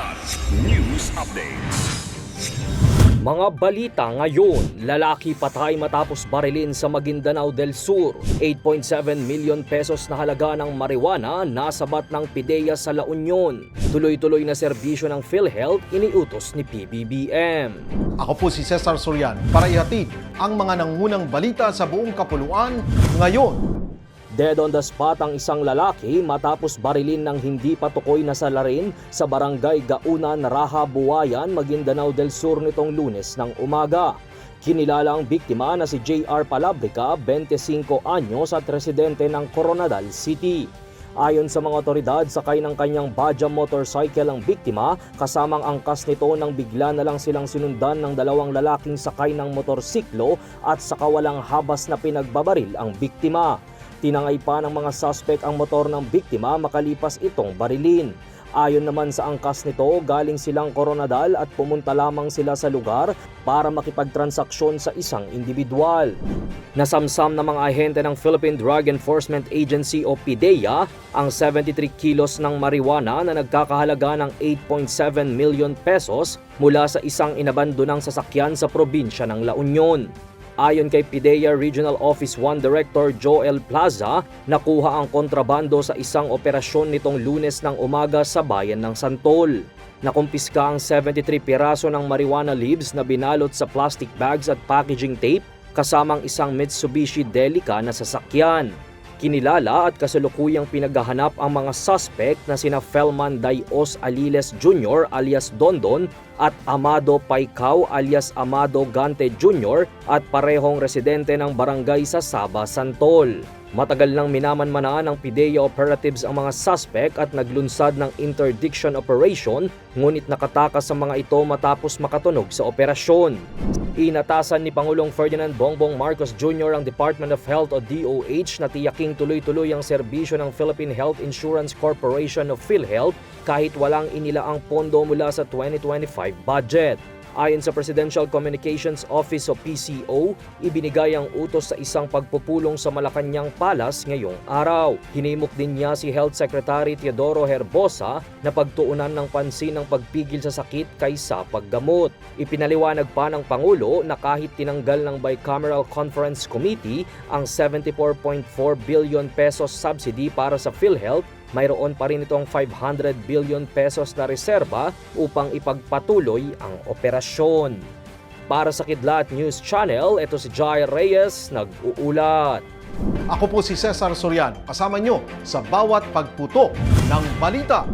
Kilat News Updates. Mga balita ngayon, lalaki patay matapos barilin sa Maguindanao del Sur. 8.7 million pesos na halaga ng marijuana nasabat ng PIDEA sa La Union. Tuloy-tuloy na serbisyo ng PhilHealth iniutos ni PBBM. Ako po si Cesar Sorian para ihatid ang mga nangunang balita sa buong kapuluan ngayon. Dead on the spot ang isang lalaki matapos barilin ng hindi patukoy na salarin sa barangay Gaunan, Raha, Buwayan, Maguindanao del Sur nitong lunes ng umaga. Kinilala ang biktima na si J.R. Palabrica, 25 anyos at residente ng Coronadal City. Ayon sa mga otoridad, sakay ng kanyang Baja motorcycle ang biktima kasamang angkas nito nang bigla na lang silang sinundan ng dalawang lalaking sakay ng motorsiklo at sa kawalang habas na pinagbabaril ang biktima. Tinangay pa ng mga suspect ang motor ng biktima makalipas itong barilin. Ayon naman sa angkas nito, galing silang Coronadal at pumunta lamang sila sa lugar para makipagtransaksyon sa isang individual. Nasamsam ng mga ahente ng Philippine Drug Enforcement Agency o PDEA ang 73 kilos ng marijuana na nagkakahalaga ng 8.7 million pesos mula sa isang inabandonang sasakyan sa probinsya ng La Union. Ayon kay PIDEA Regional Office 1 Director Joel Plaza, nakuha ang kontrabando sa isang operasyon nitong lunes ng umaga sa bayan ng Santol. Nakumpiska ang 73 piraso ng marijuana leaves na binalot sa plastic bags at packaging tape kasamang isang Mitsubishi Delica na sasakyan. Kinilala at kasalukuyang pinaghahanap ang mga suspect na sina Felman Dayos Aliles Jr. alias Dondon at Amado Paikaw alias Amado Gante Jr. at parehong residente ng barangay sa Saba, Santol. Matagal nang minamanmanaan ng PIDEA operatives ang mga suspect at naglunsad ng interdiction operation ngunit nakatakas sa mga ito matapos makatunog sa operasyon. Inatasan ni Pangulong Ferdinand Bongbong Marcos Jr. ang Department of Health o DOH na tiyaking tuloy-tuloy ang serbisyo ng Philippine Health Insurance Corporation o PhilHealth kahit walang inilaang pondo mula sa 2025 budget. Ayon sa Presidential Communications Office o PCO, ibinigay ang utos sa isang pagpupulong sa Malacanang Palace ngayong araw. Hinimok din niya si Health Secretary Teodoro Herbosa na pagtuunan ng pansin ang pagpigil sa sakit kaysa paggamot. Ipinaliwanag pa ng Pangulo na kahit tinanggal ng Bicameral Conference Committee ang 74.4 billion pesos subsidy para sa PhilHealth, mayroon pa rin itong 500 billion pesos na reserba upang ipagpatuloy ang operasyon. Para sa Kidlat News Channel, ito si Jai Reyes, nag-uulat. Ako po si Cesar Sorian, kasama nyo sa bawat pagputo ng balita.